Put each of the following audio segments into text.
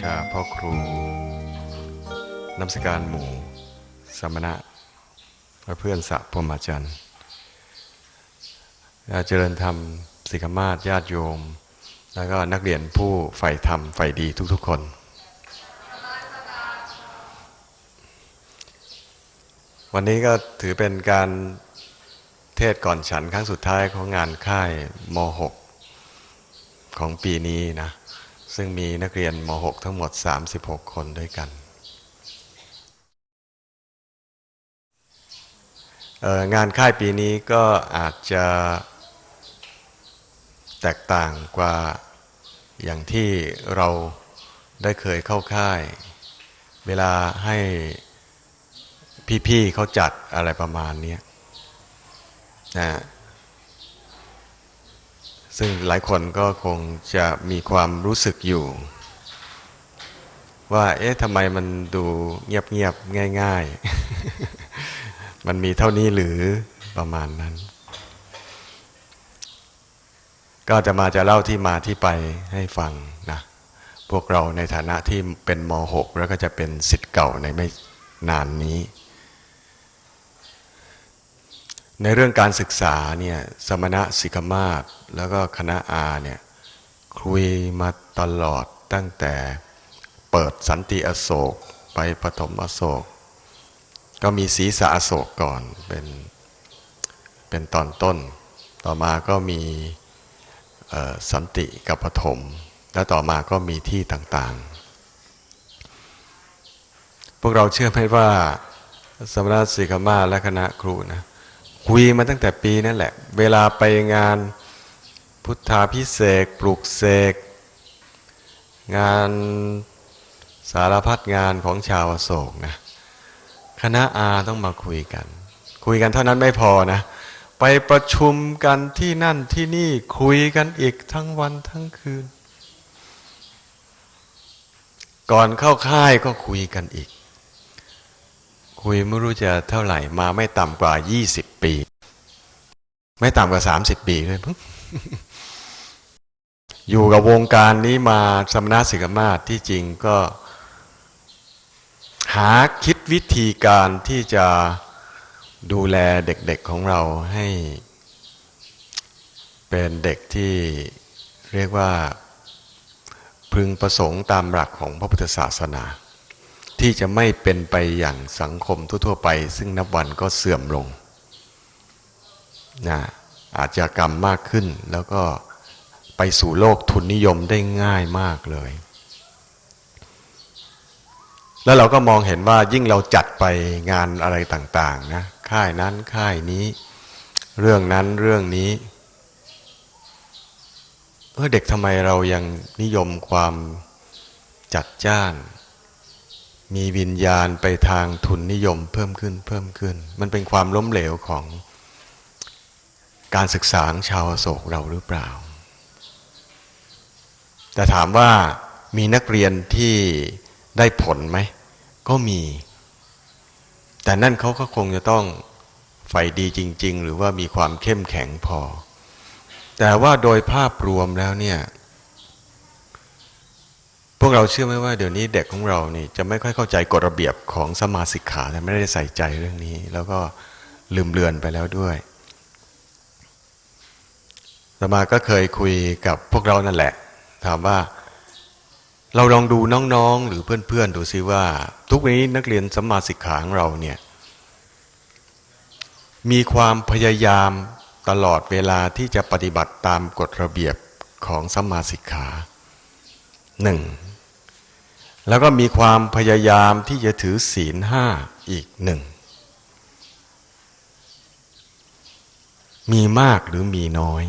ชาพ่อครูนำสการหมู่สมณะและเพื่อนสะพรหมจรรย์เจริญธรรมสิกมาศญาติโยม แล้วก็นักเรียนผู้ใฝ่ธรรมใฝ่ดีทุกๆคน วันนี้ก็ถือเป็นการเทศก่อนฉันครั้งสุดท้ายของงานค่ายม .6 ของปีนี้นะ ซึ่งมีนักเรียนม .6 ทั้งหมด 36 คนด้วยกันเอองานค่ายปีนี้ก็อาจจะแตกต่างกว่าอย่างที่เราได้เคยเข้าค่าย เวลาให้พี่ๆเขาจัดอะไรประมาณนี้นะ ซึ่งหลายคนก็คงจะมีความรู้สึกอยู่ ว่า เอ๊ะทำไมมันดูเงียบๆง่าย ๆ มันมีเท่านี้หรือประมาณนั้น ก็จะมาจะเล่าที่มาที่ไปให้ฟังนะพวกเราในฐานะที่เป็นม .6 แล้วก็จะเป็นสิทธิ์เก่าในไม่นานนี้ ในเรื่องการศึกษาเนี่ยสมณะสิกมาศแล้วก็คณะอาเนี่ยคุยมาตลอดตั้งแต่เปิดสันติอโศกไปปฐมอโศก ก็มีศีรษะอโศกก่อนเป็นเป็นตอนต้น ต่อมาก็มีสันติกับปฐมแล้วต่อมาก็มีที่ต่างๆ พวกเราเชื่อไหมว่าสมณะสิกมาศและคณะครูนะ คุยมาตั้งแต่ปีนั่นแหละ เวลาไปงานพุทธาพิเศษปลุกเสกงานสารพัดงานของชาวโศกนะคณะอาต้องมาคุยกัน คุยกันเท่านั้นไม่พอนะ ไปประชุมกันที่นั่นที่นี่คุยกันอีกทั้งวันทั้งคืน ก่อนเข้าค่ายก็คุยกันอีก คุยไม่รู้จะเท่าไหร่มาไม่ต่ำกว่า20ปี ไม่ต่ำกว่า30ปีเลยอยู่กับวงการนี้มาสมณสิกขมาศที่จริงก็ หาคิดวิธีการที่จะดูแลเด็กๆของเราให้ เป็นเด็กที่เรียกว่าพึงประสงค์ตามหลักของพระพุทธศาสนา ที่จะไม่เป็นไปอย่างสังคมทั่ว ๆ ไป ซึ่งนับวันก็เสื่อมลงนะอาจจะกรรมมากขึ้นแล้วก็ไปสู่โลกทุนนิยมได้ง่ายมากเลย แล้วเราก็มองเห็นว่ายิ่งเราจัดไปงานอะไรต่างๆนะค่ายนั้นค่ายนี้ เรื่องนั้นเรื่องนี้เออเด็กทำไมเรายังนิยมความจัดจ้าน มีวิญญาณไปทางทุนนิยมเพิ่มขึ้นเพิ่มขึ้น มันเป็นความล้มเหลวของการศึกษาชาวโศกเราหรือเปล่า แต่ถามว่ามีนักเรียนที่ได้ผลไหม ก็มี แต่นั่นเขาก็คงจะต้องใฝ่ดีจริง ๆ หรือว่ามีความเข้มแข็งพอ แต่ว่าโดยภาพรวมแล้วเนี่ย วกเราเชื่อไหมว่าเดี๋ยวนี้เด็กของเรานี่จะไม่ค่อยเข้าใจกฎระเบียบของสมาสิกขาแต่ไม่ได้ใส่ใจเรื่องนี้ แล้วก็ลืมเลือนไปแล้วด้วยสมาก็เคยคุยกับพวกเรานั่นแหละ ถามว่าเราลองดูน้องๆ หรือเพื่อนๆ ดูซิว่า ทุกวันนี้นักเรียนสมาสิกขาของเราเนี่ยมีความพยายามตลอดเวลาที่จะปฏิบัติตามกฎระเบียบของสมาสิกขาหนึ่ง แล้วก็มีความพยายามที่จะถือศีลห้าอีกหนึ่ง มีมากหรือมีน้อย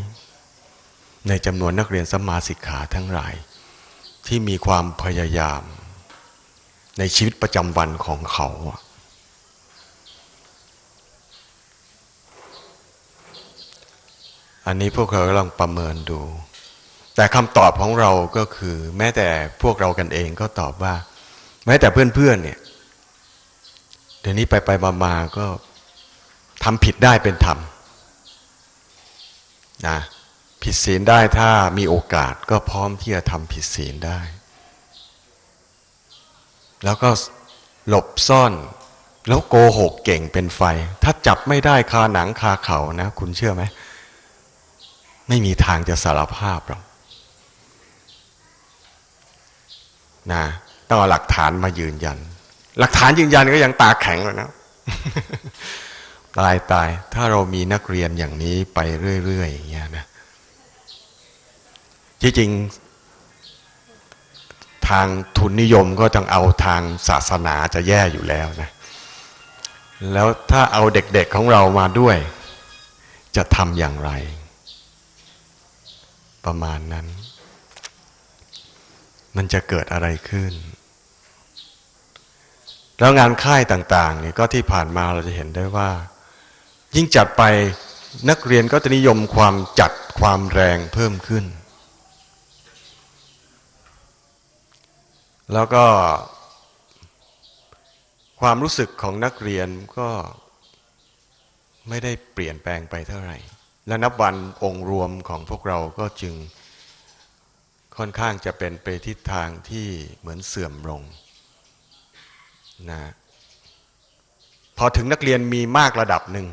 ในจำนวนนักเรียนสมาสิกขาทั้งหลาย ที่มีความพยายาม ในชีวิตประจำวันของเขา อันนี้พวกเรากำลังประเมินดู แต่คำตอบของเราก็คือ แม้แต่พวกเรากันเองก็ตอบว่า แม้แต่เพื่อนๆเนี่ยเดี๋ยวนี้ไปไปมาๆก็ทำผิดได้เป็นธรรมนะผิดศีลได้ถ้ามีโอกาสก็พร้อมที่จะทำผิดศีลได้ แล้วก็หลบซ่อนแล้วโกหกเก่งเป็นไฟ ถ้าจับไม่ได้คาหนังคาเขานะ คุณเชื่อไหม ไม่มีทางจะสารภาพหรอก นะต้องเอาหลักฐานมายืนยัน หลักฐานยืนยันก็ยังตาแข็งเลยนะตายตายถ้าเรามีนักเรียนอย่างนี้ไปเรื่อยๆอย่างเงี้ยนะที่จริง ทางทุนนิยมก็ต้องเอาทางศาสนาจะแย่อยู่แล้วนะแล้วถ้าเอาเด็กๆของเรามาด้วย จะทำอย่างไร ประมาณนั้น มันจะเกิดอะไรขึ้น แล้วงานค่ายต่างๆเนี่ยก็ที่ผ่านมาเราจะเห็นได้ว่า ยิ่งจัดไปนักเรียนก็จะนิยมความจัดความแรงเพิ่มขึ้น แล้วก็ความรู้สึกของนักเรียนก็ไม่ได้เปลี่ยนแปลงไปเท่าไหร่ และนับวันองค์รวมของพวกเราก็จึง ค่อนข้างจะเป็นไปทิศทางที่เหมือนเสื่อมลงนะพอถึงนักเรียนมีมากระดับหนึ่ง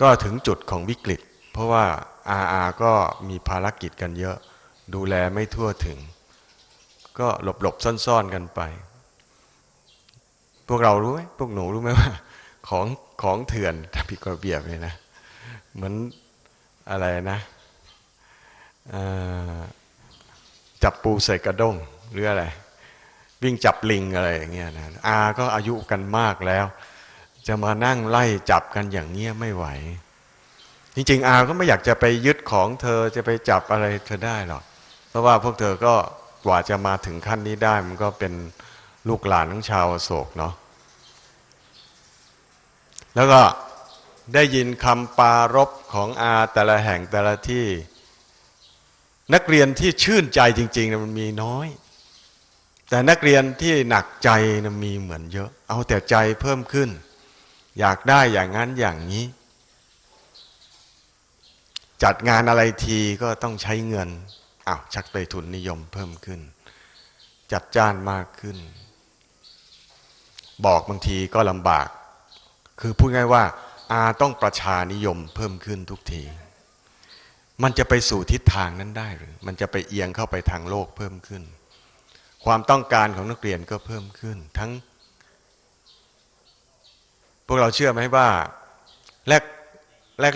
ก็ถึงจุดของวิกฤต เพราะว่าอาอาก็มีภารกิจกันเยอะ ดูแลไม่ทั่วถึง ก็หลบหลบซ่อนๆกันไป พวกเรารู้ไหมพวกหนูรู้ไหมว่า ของของเถื่อนถ้าผิดกฎระเบียบเลยนะ เหมือนอะไรนะ จับปูใส่กระด้งหรืออะไร วิ่งจับลิงอะไรอย่างเงี้ยนะอาก็อายุกันมากแล้ว จะมานั่งไล่จับกันอย่างเงี้ยไม่ไหว จริงๆอาก็ไม่อยากจะไปยึดของเธอจะไปจับอะไรเธอได้หรอกเพราะว่าพวกเธอก็กว่าจะมาถึงขั้นนี้ได้มันก็เป็นลูกหลานของชาวโศกเนาะแล้วก็ได้ยินคำปารบของอาแต่ละแห่งแต่ละที่ นักเรียนที่ชื่นใจจริงๆมันมีน้อย แต่นักเรียนที่หนักใจนะมีเหมือนเยอะ เอาแต่ใจเพิ่มขึ้น อยากได้อย่างนั้นอย่างนี้ จัดงานอะไรทีก็ต้องใช้เงินอ้าวชักไปทุนนิยมเพิ่มขึ้น จัดจ้านมากขึ้น บอกบางทีก็ลำบาก คือพูดง่ายว่าอาต้องประชานิยมเพิ่มขึ้นทุกที มันจะไปสู่ทิศทางนั้นได้หรือ มันจะไปเอียงเข้าไปทางโลกเพิ่มขึ้น ความต้องการของนักเรียนก็เพิ่มขึ้น ทั้ง พวกเราเชื่อไหมว่า แรก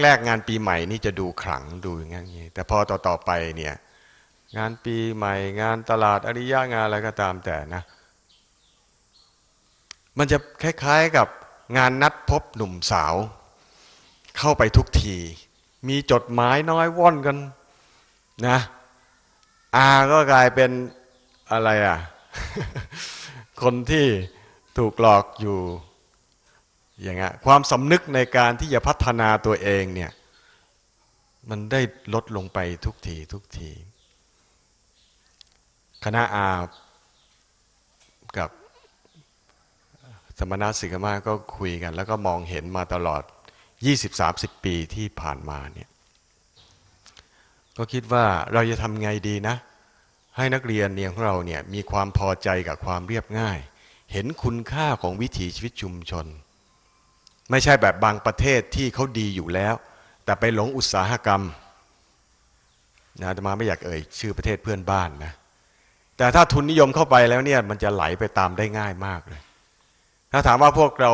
แรกๆงานปีใหม่นี่จะดูขลังดูอย่างงี้แต่พอต่อๆไปเนี่ยงานปีใหม่ งานตลาดอริยะงานอะไรก็ตามแต่นะ มันจะคล้ายๆกับงานนัดพบหนุ่มสาว เข้าไปทุกที มีจดหมายน้อยว่อนกันนะอาก็กลายเป็นอะไรอะ คนที่ถูกหลอกอยู่อย่างเงี้ยความสำนึกในการที่จะพัฒนาตัวเองเนี่ยมันได้ลดลงไปทุกทีทุกที คณะอากับสมณะสิกมาก็คุยกัน แล้วก็มองเห็นมาตลอด 20-30 ปีที่ผ่านมาเนี่ยก็คิดว่าเราจะทำไงดีนะ ให้นักเรียนเนี่ยของเราเนี่ยมีความพอใจกับความเรียบง่าย เห็นคุณค่าของวิถีชีวิตชุมชน ไม่ใช่แบบบางประเทศที่เขาดีอยู่แล้ว แต่ไปหลงอุตสาหกรรมนะแต่มาไม่อยากเอ่ยชื่อประเทศเพื่อนบ้านนะแต่ถ้าทุนนิยมเข้าไปแล้วเนี่ยมันจะไหลไปตามได้ง่ายมากเลย ถ้าถามว่าพวกเรา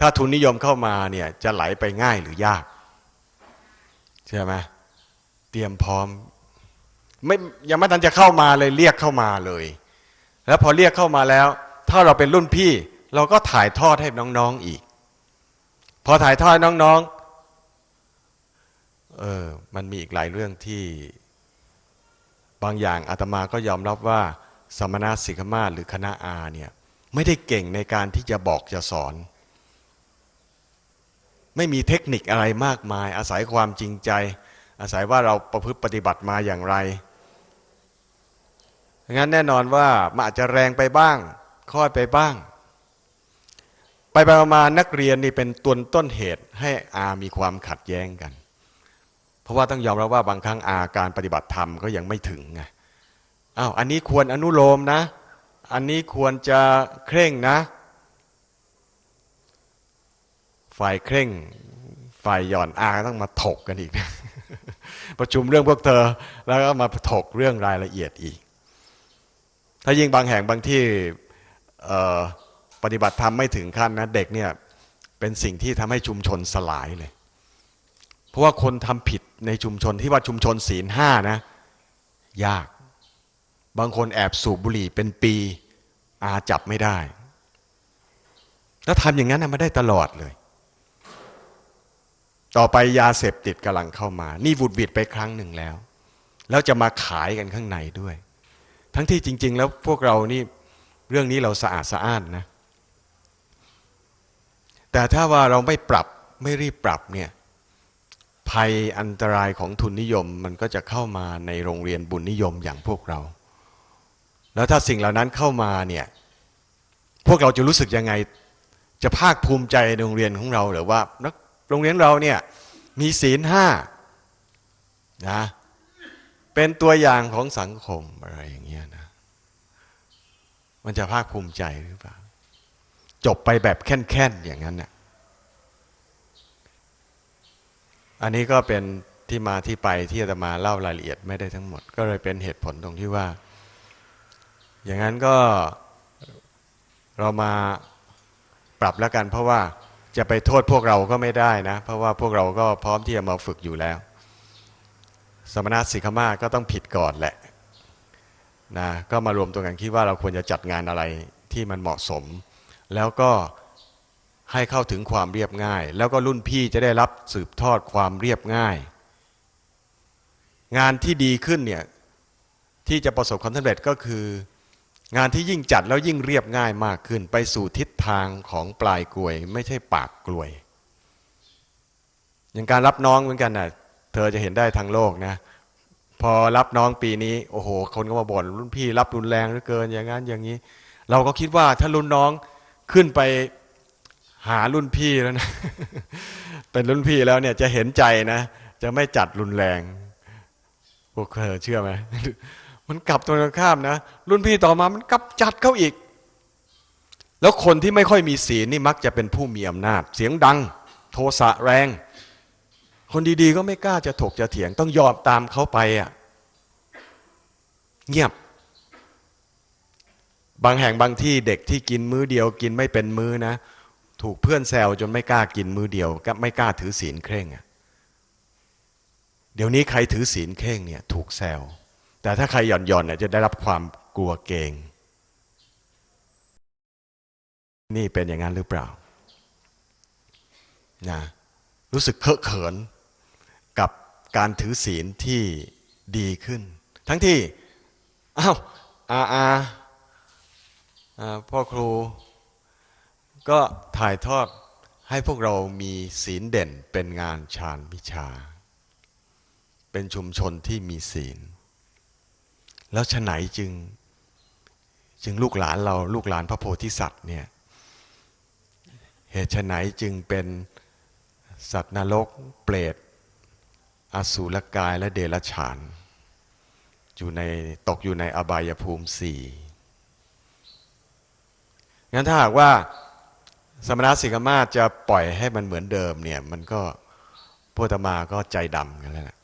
ถ้าทุนนิยมเข้ามาเนี่ยจะไหลไปง่ายหรือยากใช่ไหมเตรียมพร้อมไม่ยังไม่ทันจะเข้ามาเลยเรียกเข้ามาเลย แล้วพอเรียกเข้ามาแล้ว ถ้าเราเป็นรุ่นพี่ เราก็ถ่ายทอดให้น้องๆอีก พอถ่ายทอดน้องๆเออมันมีอีกหลายเรื่องที่ บางอย่างอาตมาก็ยอมรับว่า สมณะสิกขมาหรือคณะอาเนี่ยไม่ได้เก่งในการที่จะบอกจะสอน ไม่มีเทคนิคอะไรมากมาย อาศัยความจริงใจ อาศัยว่าเราประพฤติปฏิบัติมาอย่างไรงั้นแน่นอนว่ามันอาจจะแรงไปบ้าง ค่อยไปบ้าง ไปไปมานักเรียนนี่เป็นต้นต้นเหตุให้อามีความขัดแย้งกัน เพราะว่าต้องยอมรับว่าบางครั้งอาการปฏิบัติธรรมก็ยังไม่ถึงไงอ้าวอันนี้ควรอนุโลมนะ อันนี้ควรจะเคร่งนะ ฝ่ายเคร่ง ฝ่ายหย่อนอาต้องมาถกกันอีกนะประชุมเรื่องพวกเธอ แล้วก็มาถกเรื่องรายละเอียดอีก ถ้ายิ่งบางแห่งบางที่ปฏิบัติธรรมไม่ถึงขั้นนะเด็กเนี่ยเป็นสิ่งที่ทำให้ชุมชนสลายเลย เพราะว่าคนทำผิดในชุมชนที่ว่าชุมชนศีลห้านะ ยาก บางคนแอบสูบบุหรี่เป็นปีอาจับไม่ได้ แล้วทำอย่างนั้นนะมาได้ตลอดเลย ต่อไปยาเสพติดกำลังเข้ามา นี่วุดวิดไปครั้งหนึ่งแล้ว แล้วจะมาขายกันข้างในด้วย ทั้งที่จริง ๆ แล้วพวกเรานี่เรื่องนี้เราสะอาดสะอ้านนะ แต่ถ้าว่าเราไม่ปรับไม่รีบปรับเนี่ยภัยอันตรายของทุนนิยมมันก็จะเข้ามาในโรงเรียนบุญนิยมอย่างพวกเรา แล้วถ้าสิ่งเหล่านั้นเข้ามาเนี่ย พวกเราจะรู้สึกยังไง จะภาคภูมิใจในโรงเรียนของเราหรือว่านัก โรงเรียนเราเนี่ยมีศีลห้านะเป็นตัวอย่างของสังคมอะไรอย่างเงี้ยนะ มันจะภาคภูมิใจหรือเปล่า จบไปแบบแค่นๆอย่างนั้นน่ะอันนี้ก็เป็นที่มาที่ไปที่อาตมาเล่ารายละเอียดไม่ได้ทั้งหมด ก็เลยเป็นเหตุผลตรงที่ว่า อย่างนั้นก็เรามาปรับแล้วกันเพราะว่า จะไปโทษพวกเราก็ไม่ได้นะ เพราะว่าพวกเราก็พร้อมที่จะมาฝึกอยู่แล้ว สมณะสิกขมาก็ต้องผิดก่อนแหละนะก็มารวมตัวกันคิดว่าเราควรจะจัดงานอะไรที่มันเหมาะสม แล้วก็ให้เข้าถึงความเรียบง่าย แล้วก็รุ่นพี่จะได้รับสืบทอดความเรียบง่าย งานที่ดีขึ้นเนี่ยที่จะประสบความสำเร็จก็คือ งานที่ยิ่งจัดแล้วยิ่งเรียบง่ายมากขึ้น ไปสู่ทิศทางของปลายกลวย ไม่ใช่ปากกลวย อย่างการรับน้องเหมือนกันนะ่ะเธอจะเห็นได้ทางโลกนะ พอรับน้องปีนี้โอ้โห คนก็มาบ่นรุ่นพี่รับรุนแรงเหลือเกินอย่างนั้นอย่างนี้ เราก็คิดว่าถ้ารุ่นน้องขึ้นไปหารุ่นพี่แล้วนะ เป็นรุ่นพี่แล้วเนี่ยจะเห็นใจนะ จะไม่จัดรุนแรงพวกเธอเชื่อไหม มันกลับตรงข้ามนะ รุ่นพี่ต่อมามันกลับจัดเขาอีก แล้วคนที่ไม่ค่อยมีศีลนี่มักจะเป็นผู้มีอำนาจ เสียงดัง โทสะแรง คนดีๆ ก็ไม่กล้าจะถกจะเถียงต้องยอมตามเขาไปอะเงียบบางแห่งบางที่เด็กที่กินมื้อเดียวกินไม่เป็นมื้อนะ ถูกเพื่อนแซวจนไม่กล้ากินมื้อเดียว ก็ไม่กล้าถือศีลเคร่งอะเดี๋ยวนี้ใครถือศีลเคร่งเนี่ย ถูกแซว แต่ถ้าใครหย่อนหย่อนเนี่ยจะได้รับความกลัวเกง นี่เป็นอย่างนั้นหรือเปล่านะรู้สึกเคอะเขินกับการถือศีลที่ดีขึ้น ทั้งที่อ้าวอาอาอ่าพ่อครูก็ถ่ายทอดให้พวกเรามีศีลเด่นเป็นงานฌานวิชา เป็นชุมชนที่มีศีล แล้วฉไหนจึง จึงลูกหลานเราลูกหลานพระโพธิสัตว์เนี่ยเหตุฉไหนจึงเป็นสัตว์นรกเปรตอสูรกายและเดรัจฉาน อยู่ในตกอยู่ในอบายภูมิสี่งั้นถ้าหากว่าสมณะสิกขามาจะปล่อยให้มันเหมือนเดิมเนี่ย มันก็พวกตมาก็ใจดำกันแล้วนะ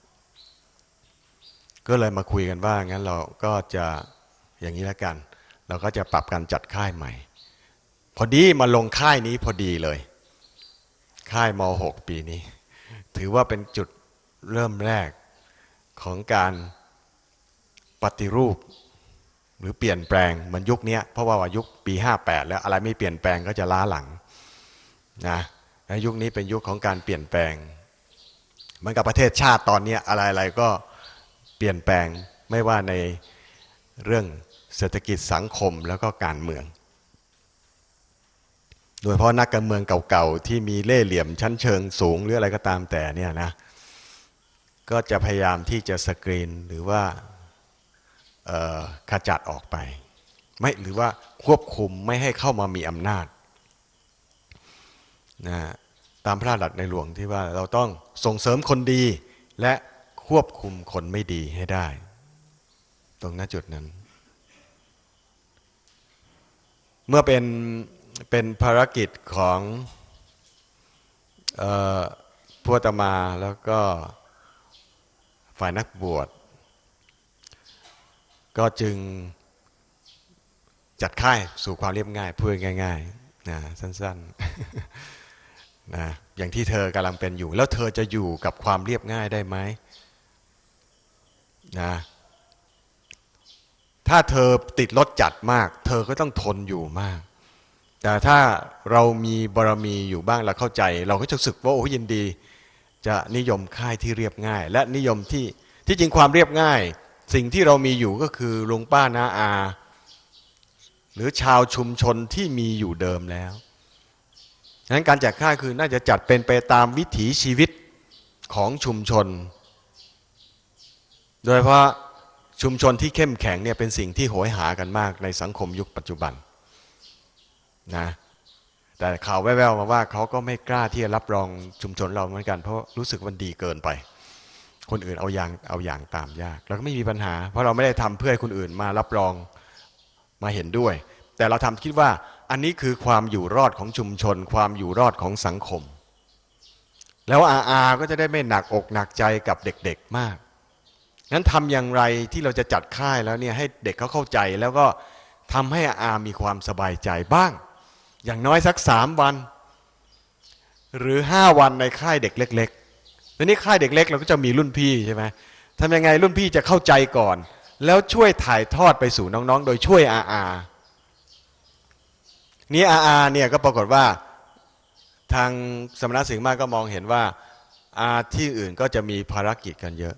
ก็เลยมาคุยกันว่างั้นเราก็จะอย่างนี้แล้วกัน เราก็จะปรับการจัดค่ายใหม่ พอดีมาลงค่ายนี้พอดีเลย ค่ายม .6 ปีนี้ ถือว่าเป็นจุดเริ่มแรกของการปฏิรูป หรือเปลี่ยนแปลงเหมือนยุคนี้เพราะว่ายุคปี 58 แล้วอะไรไม่เปลี่ยนแปลงก็จะล้าหลังนะและยุคนี้เป็นยุคของการเปลี่ยนแปลงเหมือนกับประเทศชาติตอนนี้อะไรๆก็ ปลี่ยนแปลงไม่ว่าในเรื่องเศรษฐกิจสังคมแล้วก็การเมือง โดยเพราะนักการเมืองเก่าๆที่มีเล่ห์เหลี่ยมชั้นเชิงสูงหรืออะไรก็ตามแต่เนี่ยนะก็จะพยายามที่จะสกรีนหรือว่าขจัดออกไปไม่หรือว่าควบคุมไม่ให้เข้ามามีอำนาจนะตามพระราชในหลวงที่ว่าเราต้องส่งเสริมคนดีและ ควบคุมคนไม่ดีให้ได้ ตรงนั้นจุดนั้น เมื่อเป็นเป็นภารกิจของออพวตมาแล้วก็ฝ่ายนักบวช ก็จึงจัดค่ายสู่ความเรียบง่ายพูดง่ายๆนะสั้นๆนะอย่างที่เธอกำลังเป็นอยู่ แล้วเธอจะอยู่กับความเรียบง่ายได้ไหม นะถ้าเธอติดรถจัดมาก เธอก็ต้องทนอยู่มาก แต่ถ้าเรามีบารมีอยู่บ้างเราเข้าใจ เราก็จะรู้สึกว่าโอ้ยินดี จะนิยมค่ายที่เรียบง่าย และนิยมที่ที่จริงความเรียบง่าย สิ่งที่เรามีอยู่ก็คือลุงป้านาอา หรือชาวชุมชนที่มีอยู่เดิมแล้วฉะนั้นการจัดค่ายคือน่าจะจัดเป็นไปตามวิถีชีวิตของชุมชน โดยเพราะชุมชนที่เข้มแข็งเนี่ยเป็นสิ่งที่โหยหากันมากในสังคมยุคปัจจุบันนะแต่ข่าวแว่วๆมาว่าเขาก็ไม่กล้าที่จะรับรองชุมชนเราเหมือนกัน เพราะรู้สึกมันดีเกินไป คนอื่นเอาอย่างเอาอย่างตามยากเราก็ไม่มีปัญหา เพราะเราไม่ได้ทำเพื่อให้คนอื่นมารับรองมาเห็นด้วย แต่เราทำคิดว่าอันนี้คือความอยู่รอดของชุมชน ความอยู่รอดของสังคม แล้วอาอาก็จะได้ไม่หนักอกหนักใจกับเด็กๆมาก นั้นทำอย่างไรที่เราจะจัดค่ายแล้วเนี่ยให้เด็กเขาเข้าใจแล้วก็ทำให้อามีความสบายใจบ้าง อย่างน้อยสักสามวัน หรือห้าวันในค่ายเด็กเล็กๆแล้วนี่ค่ายเด็กเล็กเราก็จะมีรุ่นพี่ใช่ไหมทำยังไงรุ่นพี่จะเข้าใจก่อน แล้วช่วยถ่ายทอดไปสู่น้องๆ โดยช่วยอาอานี่อาอาเนี่ยก็ปรากฏว่าทางสมณสิงห์มาก็มองเห็นว่าอาที่อื่นก็จะมีภารกิจกันเยอะ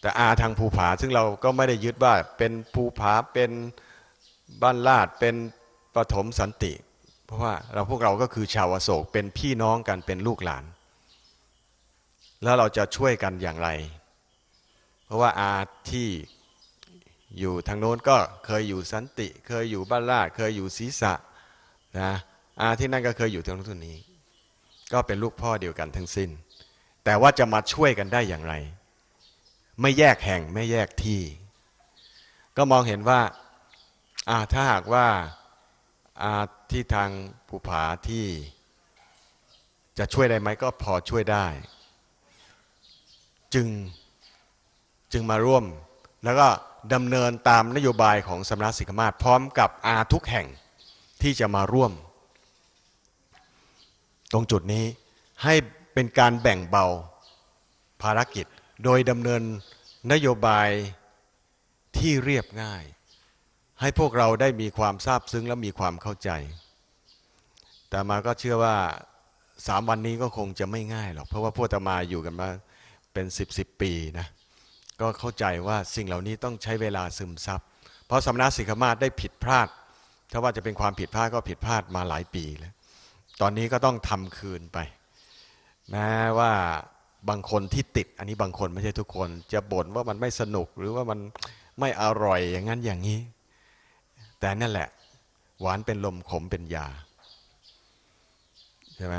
แต่อาทางภูผาซึ่งเราก็ไม่ได้ยึดว่าเป็นภูผาเป็นบ้านลาดเป็นปฐมสันติ เพราะว่าเราพวกเราก็คือชาวอโศกเป็นพี่น้องกันเป็นลูกหลาน แล้วเราจะช่วยกันอย่างไร เพราะว่าอาที่อยู่ทางโน้นก็เคยอยู่สันติ เคยอยู่บ้านลาดเคยอยู่ศีษะนะอาที่นั่นก็เคยอยู่ตรงนู้นนี้ ก็เป็นลูกพ่อเดียวกันทั้งสิ้น แต่ว่าจะมาช่วยกันได้อย่างไร ไม่แยกแห่งไม่แยกที่ ก็มองเห็นว่าถ้าหากว่าที่ทางภูผาที่จะช่วยได้ไหมก็พอช่วยได้ จึงจึงมาร่วม แล้วก็ดำเนินตามนโยบายของสำนักสิกขมาพร้อมกับอาทุกแห่งที่จะมาร่วม ตรงจุดนี้ให้เป็นการแบ่งเบาภารกิจ โดยดำเนินนโยบายที่เรียบง่าย ให้พวกเราได้มีความทราบซึ้งและมีความเข้าใจ แต่มาก็เชื่อว่าสามวันนี้ก็คงจะไม่ง่ายหรอก เพราะว่าพวกตมาอยู่กันมาเป็นสิบสิบปีนะก็เข้าใจว่าสิ่งเหล่านี้ต้องใช้เวลาซึมซับ เพราะสำนักสิกขมาได้ผิดพลาด ถ้าว่าจะเป็นความผิดพลาดก็ผิดพลาดมาหลายปีแล้ว ตอนนี้ก็ต้องทำคืนไป แม้ว่า บางคนที่ติด อันนี้บางคนไม่ใช่ทุกคน จะบ่นว่ามันไม่สนุกหรือว่ามันไม่อร่อยอย่างนั้นอย่างนี้ แต่นั่นแหละ หวานเป็นลมขมเป็นยาใช่ไหม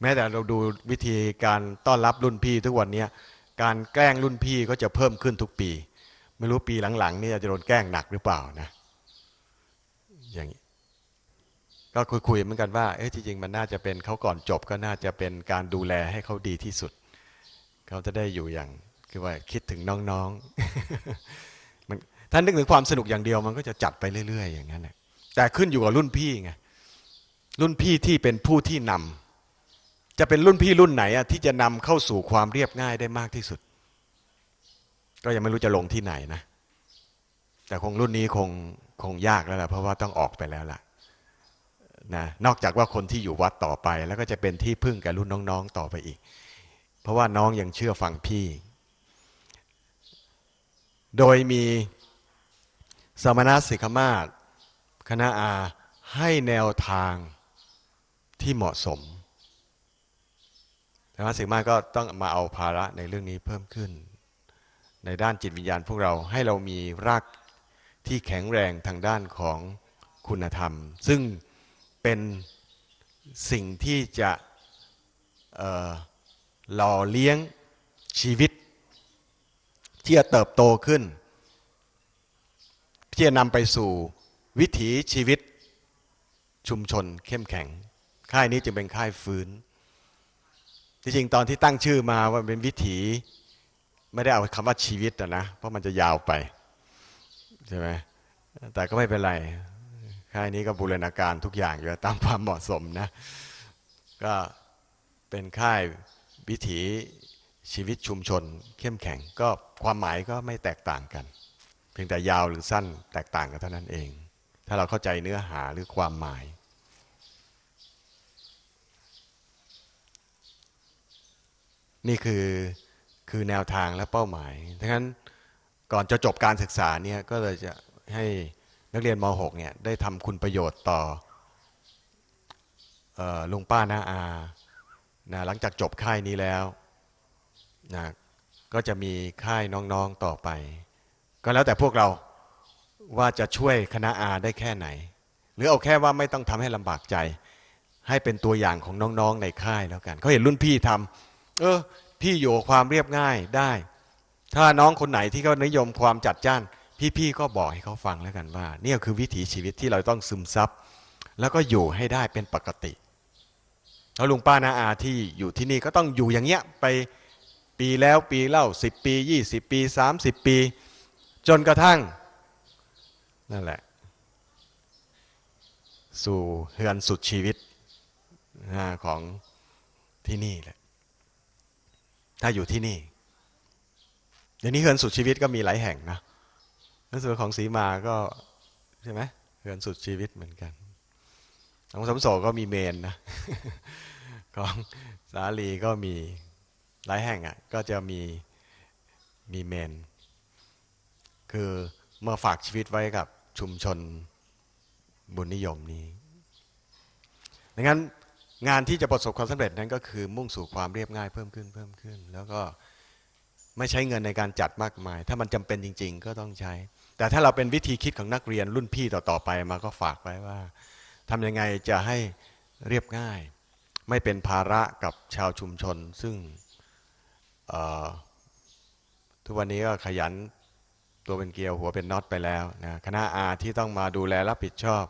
แม้แต่เราดูวิธีการต้อนรับรุ่นพี่ทุกวันนี้การแกล้งรุ่นพี่ก็จะเพิ่มขึ้นทุกปี ไม่รู้ปีหลังๆ นี่จะโดนแกล้งหนักหรือเปล่านะ อย่างนี้ก็คุยๆเหมือนกันว่าเอ๊ะจริงๆมันน่าจะเป็นเขาก่อนจบก็น่าจะเป็นการดูแลให้เขาดีที่สุด เขาจะได้อยู่อย่างคือว่าคิดถึงน้องๆมันท่านนึกถึงความสนุกอย่างเดียวมันก็จะจัดไปเรื่อย ๆ อย่างนั้นแหละแต่ขึ้นอยู่กับรุ่นพี่ไงรุ่นพี่ที่เป็นผู้ที่นำจะเป็นรุ่นพี่รุ่นไหนอะที่จะนำเข้าสู่ความเรียบง่ายได้มากที่สุด ก็ยังไม่รู้จะลงที่ไหนนะ แต่คงรุ่นนี้คงคงยากแล้วแหละเพราะว่าต้องออกไปแล้วล่ะนะนอกจากว่าคนที่อยู่วัดต่อไป แล้วก็จะเป็นที่พึ่งแก่รุ่นน้องๆ ต่อไปอีก เพราะว่าน้องยังเชื่อฟังพี่ โดยมีสมณสิกขมาศคณะอาให้แนวทางที่เหมาะสมธรรมสิกขมาก็ต้องมาเอาภาระในเรื่องนี้เพิ่มขึ้น ในด้านจิตวิญญาณพวกเราให้เรามีรากที่แข็งแรงทางด้านของคุณธรรม ซึ่งเป็นสิ่งที่จะ หล่อเลี้ยงชีวิต ที่จะเติบโตขึ้น ที่จะนำไปสู่วิถีชีวิตชุมชนเข้มแข็ง ค่ายนี้จึงเป็นค่ายฟื้น ที่จริงตอนที่ตั้งชื่อมาว่าเป็นวิถี ไม่ได้เอาคำว่าชีวิตนะ เพราะมันจะยาวไปใช่ไหมแต่ก็ไม่เป็นไรค่ายนี้ก็บูรณาการทุกอย่างอยู่ตามความเหมาะสมนะ ก็เป็นค่าย วิถีชีวิตชุมชน เข้มแข็งก็ความหมายก็ไม่แตกต่างกัน เพียงแต่ยาวหรือสั้นแตกต่างกันเท่านั้นเอง ถ้าเราเข้าใจเนื้อหาหรือความหมาย นี่คือคือแนวทางและเป้าหมายดังนั้นก่อนจะจบการศึกษาเนี่ยก็เลยจะให้นักเรียนม .6 เนี่ยได้ทำคุณประโยชน์ต่อออลุงป้าน้าอา นะหลังจากจบค่ายนี้แล้วนะก็จะมีค่ายน้องๆต่อไป ก็แล้วแต่พวกเราว่าจะช่วยคณะอาได้แค่ไหน หรือเอาแค่ว่าไม่ต้องทำให้ลำบากใจ ให้เป็นตัวอย่างของน้องๆในค่ายแล้วกันเขาเห็นรุ่นพี่ทำเออพี่อยู่ความเรียบง่ายได้ ถ้าน้องคนไหนที่เขานิยมความจัดจ้านพี่ๆก็บอกให้เขาฟังแล้วกันว่า เนี่ยคือวิถีชีวิตที่เราต้องซึมซับแล้วก็อยู่ให้ได้เป็นปกติ แล้วลุงป้านาอาที่อยู่ที่นี่ก็ต้องอยู่อย่างเงี้ยไปปีแล้วปีเล่าสิปียี่สิบปีสามสิบปี จนกระทั่ง นั่นแหละ สู่เฮือนสุดชีวิตของที่นี่แหละถ้าอยู่ที่นี่เดี๋ยวนี้เฮือนสุดชีวิตก็มีหลายแห่งนะในส่วนของสีมาก็ใช่ไหมเฮือนสุดชีวิตเหมือนกัน ของสมโสก็มีเมนนะของสาลีก็มีหลายแห่งอะก็จะมีมีเมน คือเมื่อฝากชีวิตไว้กับชุมชนบุญนิยมนี้ดังนั้นงานที่จะประสบความสำเร็จนั้นก็คือมุ่งสู่ความเรียบง่ายเพิ่มขึ้นเพิ่มขึ้น แล้วก็ไม่ใช้เงินในการจัดมากมาย ถ้ามันจำเป็นจริง ๆ ก็ต้องใช้ แต่ถ้าเราเป็นวิธีคิดของนักเรียนรุ่นพี่ต่อๆไปมาก็ฝากไว้ว่า ทำยังไงจะให้เรียบง่าย ไม่เป็นภาระกับชาวชุมชน ซึ่งทุกวันนี้ก็ขยันตัวเป็นเกลียวหัวเป็นน็อตไปแล้วนะคณะอาที่ต้องมาดูแลรับผิดชอบ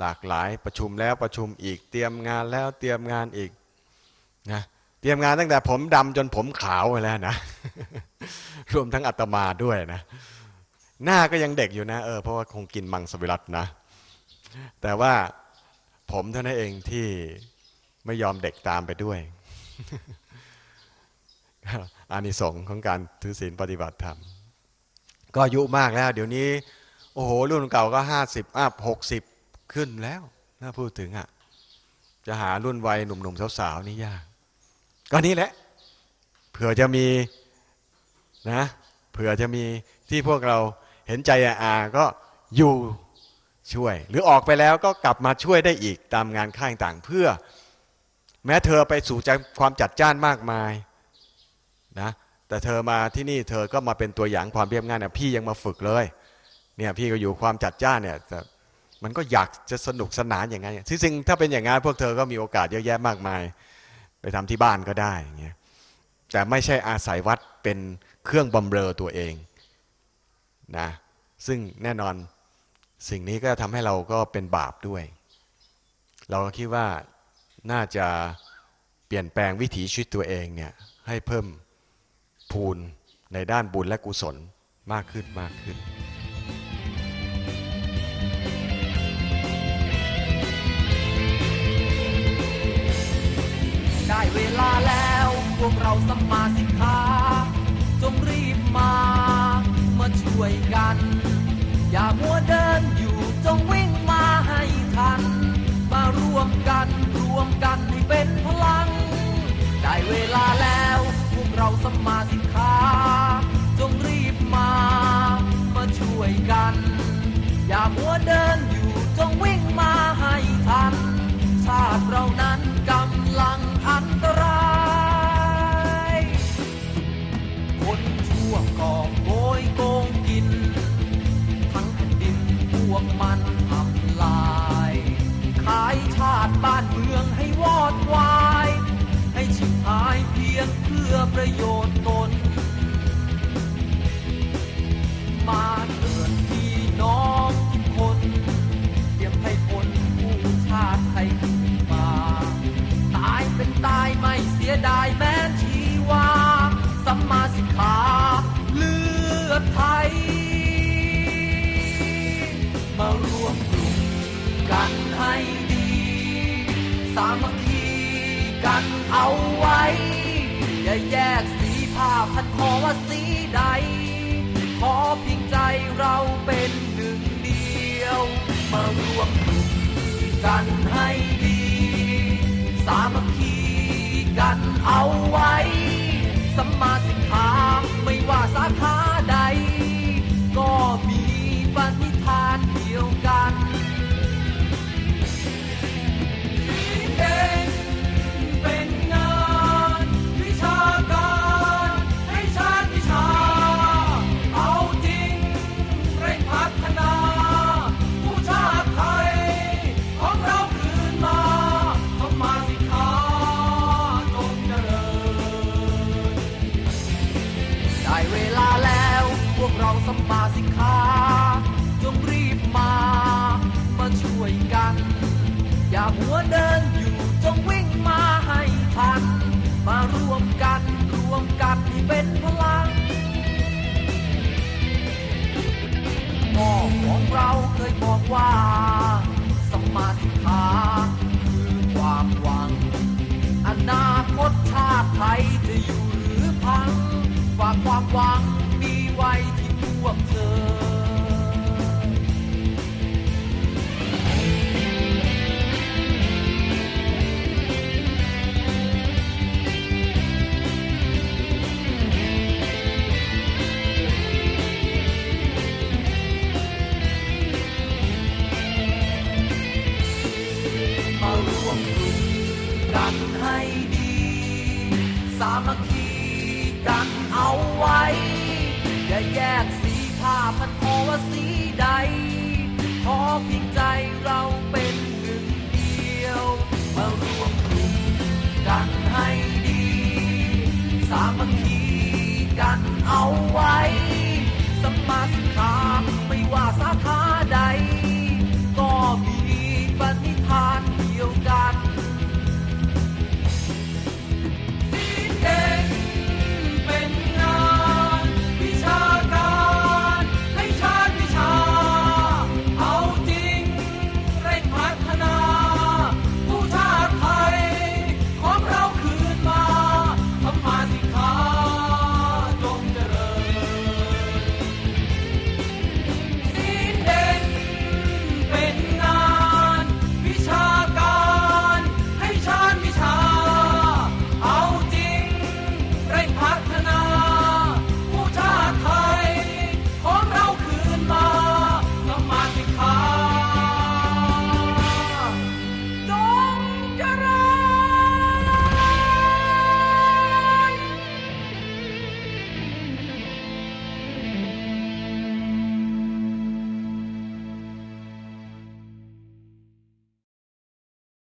หลากหลายประชุมแล้วประชุมอีกเตรียมงานแล้วเตรียมงานอีกนะเตรียมงานตั้งแต่ผมดำจนผมขาวไปแล้วนะ รวมทั้งอัตมาด้วยนะ หน้าก็ยังเด็กอยู่นะเออเพราะว่าคงกินมังสวิรัตนะ แต่ว่าผมเท่านั้นเองที่ไม่ยอมเด็กตามไปด้วยอานิสงส์ของการถือศีลปฏิบัติธรรม ก็อายุมากแล้ว เดี๋ยวนี้ โอ้โห รุ่นเก่าก็ห้าสิบอัพหกสิบขึ้นแล้วถ้าพูดถึงอะ จะหารุ่นวัยหนุ่มๆสาวๆนี่ยาก ก็นี่แหละ เผื่อจะมีนะ เผื่อจะมีที่พวกเราเห็นใจอาก็อยู่ ช่วย หรือออกไปแล้วก็กลับมาช่วยได้อีกตามงานค่ายต่างเพื่อ แม้เธอไปสู่จความจัดจ้านมากมายนะแต่เธอมาที่นี่เธอก็มาเป็นตัวอย่างความเรียบง่ายเนี่ยพี่ยังมาฝึกเลยเนี่ยพี่ก็อยู่ความจัดจ้านเนี่ยแต่มันก็อยากจะสนุกสนานอย่างไงที่จริงถ้าเป็นอย่างงั้นพวกเธอก็มีโอกาสเยอะแยะมากมาย ไปทำที่บ้านก็ได้อย่างเงี้ยแต่ไม่ใช่อาศัยวัดเป็นเครื่องบำเรอตัวเองนะซึ่งแน่นอน สิ่งนี้ก็ทำให้เราก็เป็นบาปด้วย เราก็คิดว่าน่าจะเปลี่ยนแปลงวิถีชีวิตตัวเองเนี่ยให้เพิ่มพูนในด้านบุญและกุศลมากขึ้นมากขึ้นได้เวลาแล้วพวกเราสัมมาสิกขาจงรีบมามาช่วยกัน อย่ามัวเดินอยู่จงวิ่งมาให้ทัน มาร่วมกันรวมกันให้เป็นพลัง ได้เวลาแล้วพวกเราสมาสิกขาจงรีบมา มาช่วยกัน อย่ามัวเดินอยู่จงวิ่งมาให้ทัน ชาติเรานั้นกำลังอันตรายคนชั่วก่อโกยโกง วกมันทำลาย ขายชาติบ้านเมืองให้วอดวาย ให้ชิบหายเพียงเพื่อประโยชน์ เราเป็นหนึ่งเดียว มารวมกลุ่มกันให้ดี สามัคคีกันเอาไว้ สมมาสิทธาไม่ว่าสาขา